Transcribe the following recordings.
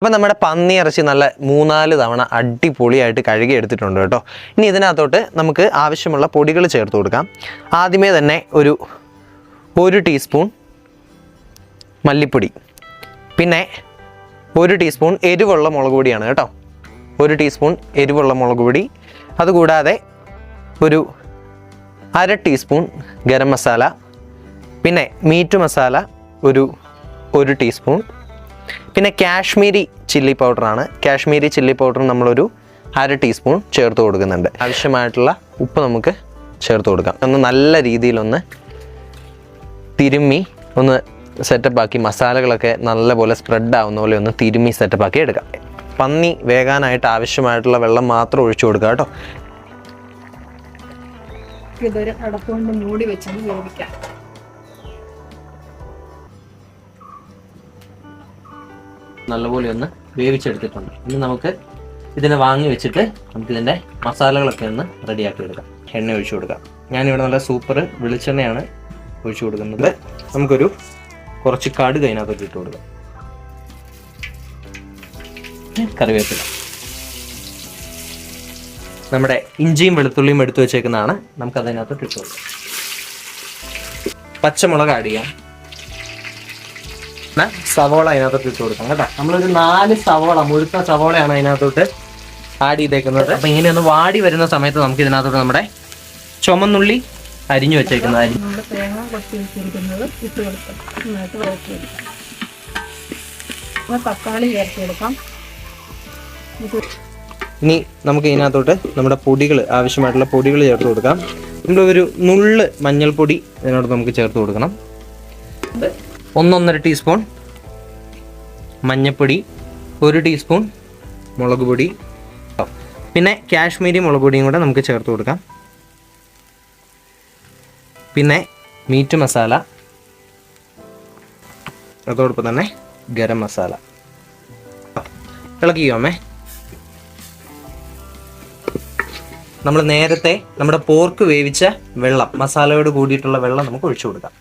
അപ്പം നമ്മുടെ പന്നി ഇറച്ചി നല്ല മൂന്നാൽ തവണ അടിപൊളിയായിട്ട് കഴുകി എടുത്തിട്ടുണ്ട് കേട്ടോ. ഇനി ഇതിനകത്തോട്ട് നമുക്ക് ആവശ്യമുള്ള പൊടികൾ ചേർത്ത് കൊടുക്കാം. ആദ്യമേ തന്നെ ഒരു ഒരു ടീസ്പൂൺ മല്ലിപ്പൊടി. പിന്നെ ഒരു ടീസ്പൂൺ എരിവുള്ള മുളക് പൊടിയാണ് കേട്ടോ. ഒരു ടീസ്പൂൺ എരിവുള്ള മുളക് പൊടി. അതുകൂടാതെ ഒരു അര ടീസ്പൂൺ ഗരം മസാല. പിന്നെ മീറ്റ് മസാല ഒരു ഒരു ടീസ്പൂൺ പിന്നെ കാശ്മീരി ചില്ലി പൗഡറാണ്. കാശ്മീരി ചില്ലി പൗഡർ നമ്മളൊരു അര ടീസ്പൂൺ ചേർത്ത് കൊടുക്കുന്നുണ്ട്. ആവശ്യമായിട്ടുള്ള ഉപ്പ് നമുക്ക് ചേർത്ത് കൊടുക്കാം. ഒന്ന് നല്ല രീതിയിലൊന്ന് തിരുമ്മി ഒന്ന് സെറ്റപ്പ് ആക്കി മസാലകളൊക്കെ നല്ലപോലെ സ്പ്രെഡ് ആവുന്ന പോലെ ഒന്ന് തിരുമ്മി സെറ്റപ്പ് ആക്കി എടുക്കാം. പന്നി വേകാനായിട്ട് ആവശ്യമായിട്ടുള്ള വെള്ളം മാത്രം ഒഴിച്ചു കൊടുക്കുക കേട്ടോ. ഇതൊരു അടപ്പുകൊണ്ട് മൂടി വെച്ചൊന്ന് വേവിക്കാം. നല്ലപോലെ ഒന്ന് വേവിച്ചെടുത്തിട്ടുണ്ട്. ഇനി നമുക്ക് ഇതിനെ വാങ്ങി വെച്ചിട്ട് നമുക്ക് ഇതിന്റെ മസാലകളൊക്കെ ഒന്ന് റെഡിയാക്കി എടുക്കാം. എണ്ണ ഒഴിച്ചു കൊടുക്കാം. ഞാനിവിടെ നല്ല സൂപ്പർ വെളിച്ചെണ്ണയാണ് ഒഴിച്ചു കൊടുക്കുന്നത്. നമുക്കൊരു കുറച്ച് കടുക് അതിനകത്തോട്ട് ഇട്ട് കൊടുക്കാം. കറിവേപ്പില. നമ്മുടെ ഇഞ്ചിയും വെളുത്തുള്ളിയും എടുത്തു വെച്ചേക്കുന്നതാണ് നമുക്ക് അതിനകത്തോട്ട് ഇട്ട് കൊടുക്കാം. പച്ചമുളക് ആഡ് ചെയ്യാം. സവോള അതിനകത്തോട്ട് ഇട്ട് കൊടുക്കാം കേട്ടോ. നമ്മളൊരു നാല് സവോള മുഴുത്ത സവോളയാണ് അതിനകത്തോട്ട് ആഡ് ചെയ്തേക്കുന്നത്. അപ്പൊ ഇങ്ങനെ ഒന്ന് വാടി വരുന്ന സമയത്ത് നമുക്ക് ഇതിനകത്തോട്ട് നമ്മുടെ ചുമന്നുള്ളി അരിഞ്ഞു വെച്ചേക്കുന്നത് അരി തക്കാളി ചേർത്ത് കൊടുക്കാം. ഇനി നമുക്ക് ഇതിനകത്തോട്ട് നമ്മുടെ പൊടികൾ ആവശ്യമായിട്ടുള്ള പൊടികൾ ചേർത്ത് കൊടുക്കാം. നമ്മൾ ഒരു നുള്ള് മഞ്ഞൾപ്പൊടി ഇതിനോട് നമുക്ക് ചേർത്ത് കൊടുക്കണം. ഒന്നൊന്നര ടീസ്പൂൺ മഞ്ഞൾപ്പൊടി ഒരു ടീസ്പൂൺ മുളക് പൊടി. പിന്നെ കാശ്മീരി മുളക് പൊടിയും കൂടെ നമുക്ക് ചേർത്ത് കൊടുക്കാം. പിന്നെ മീറ്റ് മസാല. അതോടൊപ്പം തന്നെ ഗരം മസാല. ഇളക്കിക്കോമേ നമ്മൾ നേരത്തെ നമ്മുടെ പോർക്ക് വേവിച്ച വെള്ളം മസാലയോട് കൂടിയിട്ടുള്ള വെള്ളം നമുക്ക് ഒഴിച്ചു കൊടുക്കാം.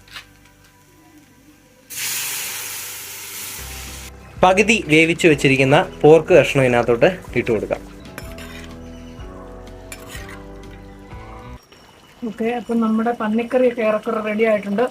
പകുതി വേവിച്ച് വെച്ചിരിക്കുന്ന പോർക്ക് കഷ്ണം ഇതിനകത്തോട്ട് ഇട്ട് കൊടുക്കാം. ഓക്കെ അപ്പം നമ്മുടെ പന്നിക്കറിയൊക്കെ ഏറെക്കുറെ റെഡി ആയിട്ടുണ്ട്.